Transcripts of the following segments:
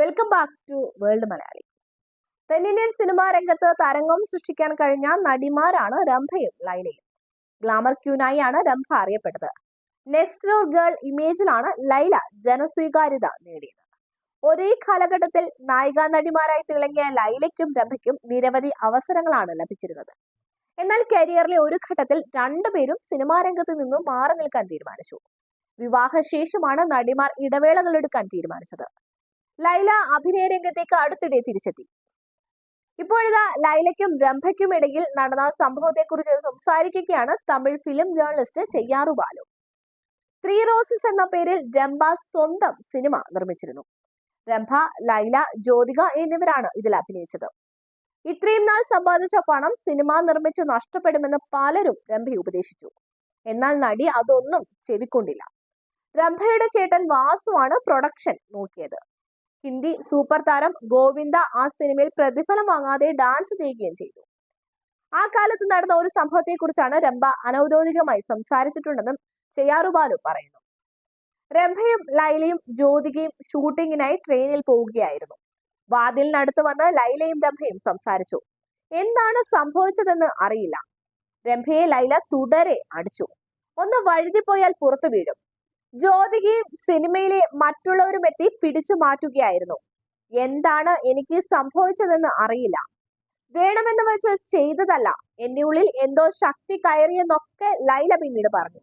Welcome back to world Malayali തെന്നിന്ത്യൻ cinema രംഗത്ത് തരംഗം സൃഷ്ടിക്കാൻ കഴിഞ്ഞ നടിമാരാണ് രംഭയും ലൈലയും. ഗ്ലാമർ ക്യൂനായാണ് രംഭ അറിയപ്പെട്ടത്. നെക്സ്റ്റ് ഡോർ ഗേൾ ഇമേജിലാണ് ലൈല ജനസ്വീകാര്യത നേടിയത്. ഒരേ കാലഘട്ടത്തിൽ നായിക നടിമാരായി തിളങ്ങിയ ലൈലയ്ക്കും രംഭയ്ക്കും നിരവധി അവസരങ്ങളാണ് ലഭിച്ചിരുന്നത്. എന്നാൽ കരിയറിലെ ഒരു ഘട്ടത്തിൽ രണ്ടുപേരും സിനിമാ രംഗത്ത് നിന്നും മാറി നിൽക്കാൻ തീരുമാനിച്ചു. വിവാഹശേഷമാണ് നടിമാർ ഇടവേളകൾ എടുക്കാൻ തീരുമാനിച്ചത്. ലൈല അഭിനയ രംഗത്തേക്ക് അടുത്തിടെ തിരിച്ചെത്തി. ഇപ്പോഴിതാ ലൈലയ്ക്കും രംഭയ്ക്കും ഇടയിൽ നടന്ന സംഭവത്തെക്കുറിച്ച് സംസാരിക്കുകയാണ് Tamil film journalist Cheyyaru Balu. Three roses എന്ന പേരിൽ രംഭ സ്വന്തം സിനിമ നിർമ്മിച്ചിരുന്നു. രംഭ ലൈല ജ്യോതിക എന്നിവരാണ് ഇതിൽ അഭിനയിച്ചത്. ഇത്രയും നാൾ സമ്പാദിച്ച പണം സിനിമ നിർമ്മിച്ച് നഷ്ടപ്പെടുമെന്ന് പലരും രംഭയെ ഉപദേശിച്ചു. എന്നാൽ നടി അതൊന്നും ചെവിക്കൊണ്ടില്ല. രംഭയുടെ ചേട്ടൻ വാസുവാണ് പ്രൊഡക്ഷൻ നോക്കിയത്. ഹിന്ദി സൂപ്പർ താരം ഗോവിന്ദ ആ സിനിമയിൽ പ്രതിഫലം വാങ്ങാതെ ഡാൻസ് ചെയ്യുകയും ചെയ്തു. ആ കാലത്ത് നടന്ന ഒരു സംഭവത്തെക്കുറിച്ചാണ് രംഭ അനൗദ്യോഗികമായി സംസാരിച്ചിട്ടുണ്ടെന്നും ചെയ്യാറുബാലു പറയുന്നു. രംഭയും ലൈലയും ജ്യോതികയും ഷൂട്ടിങ്ങിനായി ട്രെയിനിൽ പോവുകയായിരുന്നു. വാതിലിനടുത്ത് വന്ന് ലൈലയും രംഭയും സംസാരിച്ചു. എന്താണ് സംഭവിച്ചതെന്ന് അറിയില്ല. രംഭയെ ലൈല തുടരെ അടിച്ചു. ഒന്ന് വഴുതിപ്പോയാൽ പുറത്തു വീഴും. ജ്യോതികയും സിനിമയിലെ മറ്റുള്ളവരും എത്തി പിടിച്ചു മാറ്റുകയായിരുന്നു. എന്താണ് എനിക്ക് സംഭവിച്ചതെന്ന് അറിയില്ല. വേണമെന്ന് വെച്ച് ചെയ്തതല്ല. എന്റെ ഉള്ളിൽ എന്തോ ശക്തി കയറിയെന്നൊക്കെ ലൈല പിന്നീട് പറഞ്ഞു.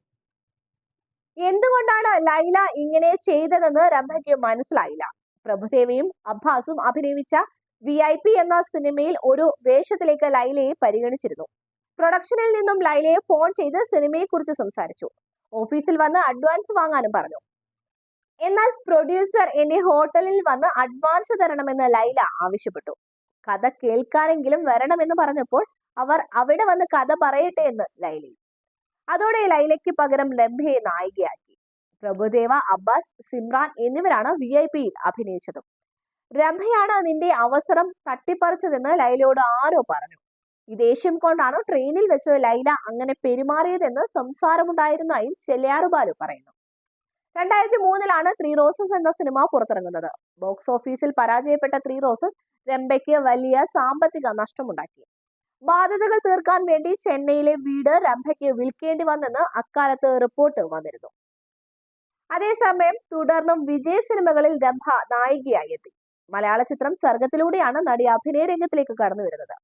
എന്തുകൊണ്ടാണ് ലൈല ഇങ്ങനെ ചെയ്തതെന്ന് രംഭയ്ക്ക് മനസ്സിലായില്ല. പ്രഭുദേവയും അബ്ബാസും അഭിനയിച്ച വി ഐ പി എന്ന സിനിമയിൽ ഒരു വേഷത്തിലേക്ക് ലൈലയെ പരിഗണിച്ചിരുന്നു. പ്രൊഡക്ഷനിൽ നിന്നും ലൈലയെ ഫോൺ ചെയ്ത് സിനിമയെക്കുറിച്ച് സംസാരിച്ചു. ഓഫീസിൽ വന്ന് അഡ്വാൻസ് വാങ്ങാനും പറഞ്ഞു. എന്നാൽ പ്രൊഡ്യൂസർ എന്റെ ഹോട്ടലിൽ വന്ന് അഡ്വാൻസ് തരണമെന്ന് ലൈല ആവശ്യപ്പെട്ടു. കഥ കേൾക്കാനെങ്കിലും വരണമെന്ന് പറഞ്ഞപ്പോൾ അവർ അവിടെ വന്ന് കഥ പറയട്ടെ എന്ന് ലൈലി അതോടെ ലൈലയ്ക്ക് പകരം ലംബയെ നായികയാക്കി. പ്രഭുദേവ അബ്ബാസ് സിമ്രാൻ എന്നിവരാണ് വി ഐ പിയിൽ അഭിനയിച്ചതും. രംഭയാണ് നിന്റെ അവസരം തട്ടിപ്പറിച്ചതെന്ന് ലൈലയോട് ആരോ പറഞ്ഞു. ഈ ദേഷ്യം കൊണ്ടാണോ ട്രെയിനിൽ വെച്ച് ലൈല അങ്ങനെ പെരുമാറിയതെന്ന് സംസാരമുണ്ടായിരുന്നതായും ചെല്ലയാറുബാലു പറയുന്നു. രണ്ടായിരത്തി മൂന്നിലാണ് ത്രീ റോസസ് എന്ന സിനിമ പുറത്തിറങ്ങുന്നത്. ബോക്സ് ഓഫീസിൽ പരാജയപ്പെട്ട ത്രീ റോസസ് രംഭയ്ക്ക് വലിയ സാമ്പത്തിക നഷ്ടമുണ്ടാക്കി. ബാധ്യതകൾ തീർക്കാൻ വേണ്ടി ചെന്നൈയിലെ വീട് രംഭയ്ക്ക് വിൽക്കേണ്ടി വന്നെന്ന് അക്കാലത്ത് റിപ്പോർട്ട് വന്നിരുന്നു. അതേസമയം തുടർന്നും വിജയ് സിനിമകളിൽ രംഭ നായികയായി എത്തി. മലയാള ചിത്രം സർഗത്തിലൂടെയാണ് നടി അഭിനയ രംഗത്തിലേക്ക് കടന്നു വരുന്നത്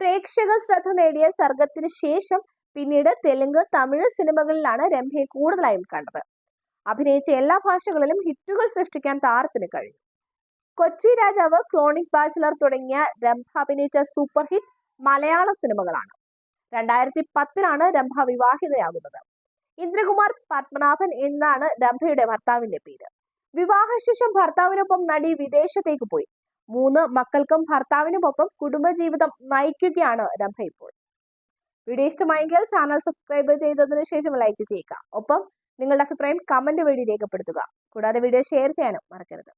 പ്രേക്ഷക ശ്രദ്ധ നേടിയ സർഗത്തിന് ശേഷം പിന്നീട് തെലുങ്ക് തമിഴ് സിനിമകളിലാണ് രംഭയെ കൂടുതലായും കണ്ടത്. അഭിനയിച്ച എല്ലാ ഭാഷകളിലും ഹിറ്റുകൾ സൃഷ്ടിക്കാൻ താരത്തിന് കഴിഞ്ഞു കൊച്ചി രാജാവ് ക്രോണിക് ബാച്ചിലർ തുടങ്ങിയ രംഭ അഭിനയിച്ച സൂപ്പർ ഹിറ്റ് മലയാള സിനിമകളാണ്. രണ്ടായിരത്തി പത്തിലാണ് രംഭ വിവാഹിതയാകുന്നത്. ഇന്ദ്രകുമാർ പത്മനാഭൻ എന്നാണ് രംഭയുടെ ഭർത്താവിന്റെ പേര്. വിവാഹശേഷം ഭർത്താവിനൊപ്പം നടി വിദേശത്തേക്ക് പോയി. മൂന്ന് മക്കൾക്കും ഭർത്താവിനുമൊപ്പം കുടുംബജീവിതം നയിക്കുകയാണ് രംഭ ഇപ്പോൾ. വീഡിയോ ഇഷ്ടമായെങ്കിൽ ചാനൽ സബ്സ്ക്രൈബ് ചെയ്തതിനു ശേഷം ലൈക്ക് ചെയ്യുക. ഒപ്പം നിങ്ങളുടെ അഭിപ്രായം കമന്റ് വഴി രേഖപ്പെടുത്തുക. കൂടാതെ വീഡിയോ ഷെയർ ചെയ്യാനും മറക്കരുത്.